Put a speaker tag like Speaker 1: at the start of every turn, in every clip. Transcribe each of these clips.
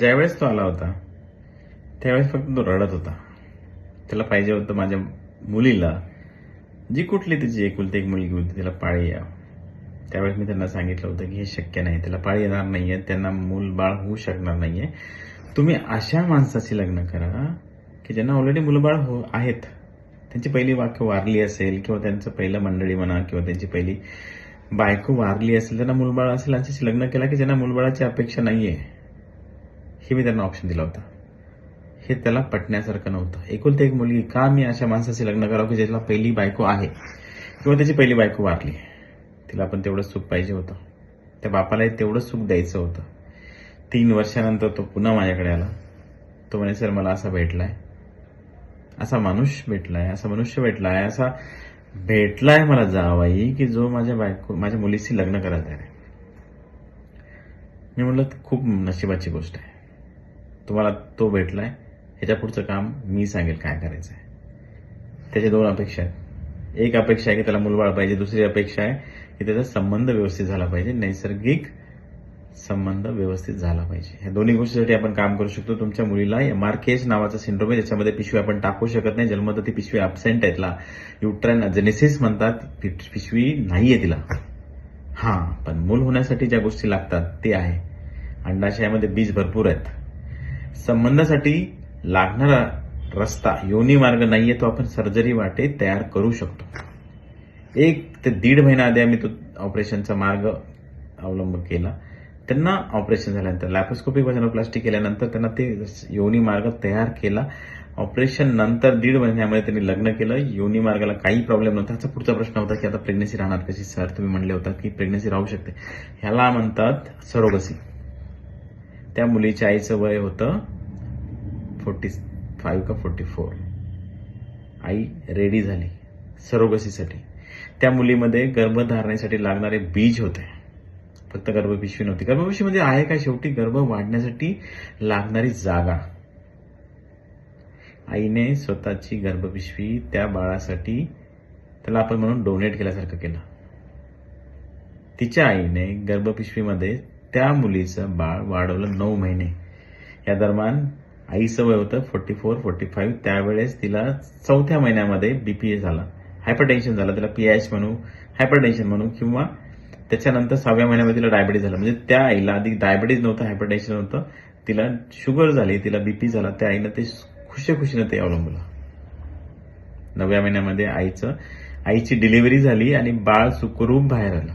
Speaker 1: ज्यावेळेस तो आला होता त्यावेळेस फक्त तो रडत होता. त्याला पाहिजे होतं माझ्या मुलीला जी कुठली तिची एकुलती एक मुलगी होती तिला पाळी या. त्यावेळेस मी त्यांना सांगितलं होतं की हे शक्य नाही त्याला पाळी येणार नाहीये त्यांना मूल बाळ होऊ शकणार नाहीये. तुम्ही अशा माणसाशी लग्न करा की ज्यांना ऑलरेडी मुलबाळ हो आहेत. त्यांची पहिली वाक्य वारली असेल किंवा त्यांचं पहिलं मंडळी म्हणा किंवा त्यांची पहिली बायको वारली असेल त्यांना मुलबाळ असेल यांच्याशी लग्न केला की ज्यांना मुलबाळाची अपेक्षा नाहीये. हे मी त्यांना ऑप्शन दिला होता? हे त्याला पटण्यासारखं नव्हतं. एकुलती एक मुलगी का मी अशा माणसाशी लग्न करावं की ज्याला पहिली बायको आहे? किंवा त्याची पहिली बायको वारली? तिला पण तेवढं सुख पाहिजे होतं. त्या बापालाही तेवढं सुख द्यायचं होतं. तीन वर्षानंतर तो पुन्हा माझ्याकडे आला. तो म्हणे सर मला असा भेटलाय. असा माणूस भेटलाय. असा मनुष्य भेटलाय. असा भेटलाय मला जावाई की जो माझ्या बायको माझ्या मुलीशी लग्न करायला आहे. मी म्हटलं खूप नशिबाची गोष्ट आहे. तुम्हाला तो भेटला आहे ह्याच्या पुढचं काम मी सांगेल काय करायचं आहे त्याच्या दोन अपेक्षा आहेत. एक अपेक्षा आहे की त्याला मुलबाळ पाहिजे दुसरी अपेक्षा आहे की त्याचा संबंध व्यवस्थित झाला पाहिजे नैसर्गिक संबंध व्यवस्थित झाला पाहिजे. ह्या दोन्ही गोष्टीसाठी आपण काम करू शकतो. तुमच्या मुलीला एम आर केस नावाचा सिंड्रोम आहे ज्याच्यामध्ये पिशवी आपण टाकू शकत नाही. जन्मत ती पिशवी अबसेंट आहे तिला युट्रन जेनेसिस म्हणतात. पि- पिशवी नाहीये तिला. हा पण मूल होण्यासाठी ज्या गोष्टी लागतात ते आहे. अंडाशयामध्ये बीज भरपूर आहेत. संबंधासाठी लागणारा रस्ता योनी मार्ग नाहीये तो आपण सर्जरी वाटे तयार करू शकतो. एक ते दीड महिना आधी आम्ही तो ऑपरेशनचा मार्ग अवलंब केला. त्यांना ऑपरेशन झाल्यानंतर लॅप्रोस्कोपिक वजनोप्लास्टिक केल्यानंतर त्यांना ते योनी मार्ग तयार केला. ऑपरेशन नंतर दीड महिन्यामध्ये त्यांनी लग्न केलं. योनी मार्गाला काही प्रॉब्लेम नव्हता. त्याचा पुढचा प्रश्न होता की आता प्रेग्नेसी राहणार कशी? सर तुम्ही म्हणले होता की प्रेग्नन्सी राहू शकते. ह्याला म्हणतात सरोगसी. त्या मुलीच्या आईचं वय होतं फोर्टी फाईव्ह का फोर्टी फोर आई रेडी झाली सरोगसीसाठी. त्या मुलीमध्ये गर्भधारणेसाठी लागणारे बीज होते. फक्त गर्भपिशवी नव्हती. गर्भपिशवीमध्ये म्हणजे आहे काय शेवटी? गर्भ वाढण्यासाठी लागणारी जागा. आईने स्वतःची गर्भपिशवी त्या बाळासाठी त्याला आपण म्हणून डोनेट केल्यासारखं केलं. तिच्या आईने गर्भपिशवीमध्ये त्या मुलीचं बाळ वाढवलं नऊ महिने. या दरम्यान आईचं वय होतं फोर्टी फोर फोर्टी फाईव्ह त्यावेळेस तिला चौथ्या महिन्यामध्ये बीपीए झाला. हायपरटेन्शन झालं त्याला पीएच म्हणू हायपरटेन्शन म्हणू किंवा त्याच्यानंतर सहाव्या महिन्यामध्ये तिला डायबिटीज झालं. म्हणजे त्या आईला आधी डायबिटीज नव्हतं हायपरटेन्शन नव्हतं तिला शुगर झाली तिला बीपी झाला. त्या आईनं ते खुशी खुशीनं ते अवलंबलं. नवव्या महिन्यामध्ये आईचं आईची डिलिव्हरी झाली आणि बाळ सुखरूप बाहेर आलं.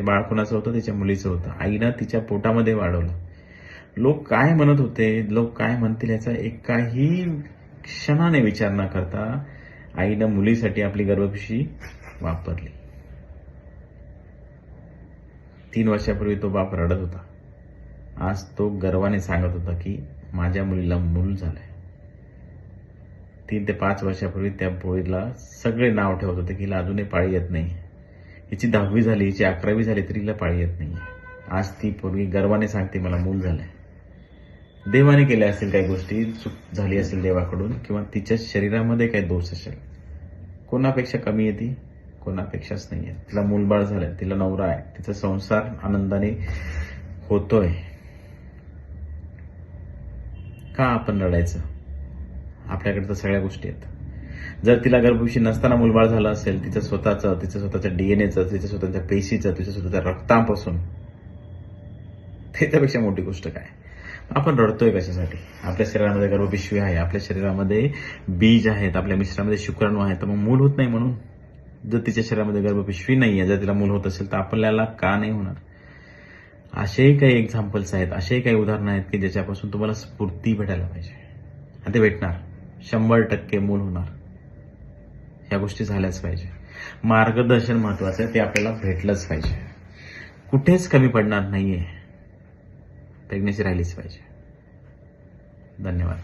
Speaker 1: ते बाळ कुणाचं होतं? त्याच्या मुलीचं होतं. आईनं तिच्या पोटामध्ये वाढवलं. लोक काय म्हणत होते? लोक काय म्हणतील याचा एकाही क्षणाने विचार न करता आईनं मुलीसाठी आपली गर्भपिशी वापरली. तीन वर्षापूर्वी तो बाप रडत होता. आज तो गर्वाने सांगत होता की माझ्या मुलीला मूल झालंय. तीन ते पाच वर्षापूर्वी त्या पोळीला सगळे नाव ठेवत होते की हिला अजूनही पाळी येत नाही. हिची दहावी झाली हिची अकरावी झाली तरी हिला पाळी येत नाही आज ती पोरगी गर्वाने सांगते मला मूल झालंय. देवाने केल्या असतील काही गोष्टी चूक झाली असेल देवाकडून किंवा तिच्या शरीरामध्ये काही दोष असेल. कोणापेक्षा कमी आहे ती? कोणापेक्षाच नाही आहे तिला मूलबाळ झालंय तिला नवरा आहे तिचा संसार आनंदाने होतोय. का आपण रडायचं? आपल्याकडे तर सगळ्या गोष्टी आहेत. जर तिला गर्भविषयी नसताना मुलबाळ झालं असेल तिचं स्वतःचं तिचं स्वतःच्या डीएनएचं तिच्या स्वतःच्या पेशीचं तिच्या स्वतःच्या रक्तापासून त्याच्यापेक्षा मोठी गोष्ट काय? आपण रडतोय कशासाठी? आपल्या शरीरामध्ये गर्भपिशवी आहे आपल्या शरीरामध्ये बीज आहेत आपल्या मिश्रामध्ये शुक्राणू आहेत तर मग मूल होत नाही म्हणून? जर तिच्या शरीरामध्ये गर्भपिशवी नाही आहे जर तिला मूल होत असेल तर आपल्याला का नाही होणार? असेही काही एक्झाम्पल्स आहेत असेही काही उदाहरणं आहेत की ज्याच्यापासून तुम्हाला स्फूर्ती भेटायला पाहिजे. आणि ते भेटणार. शंभर टक्के मूल होणार. ह्या गोष्टी झाल्याच पाहिजे. मार्गदर्शन महत्वाचं आहे ते आपल्याला भेटलंच पाहिजे. कुठेच कमी पडणार नाहीये. प्रेग्नेसी राहिलीच पाहिजे. धन्यवाद.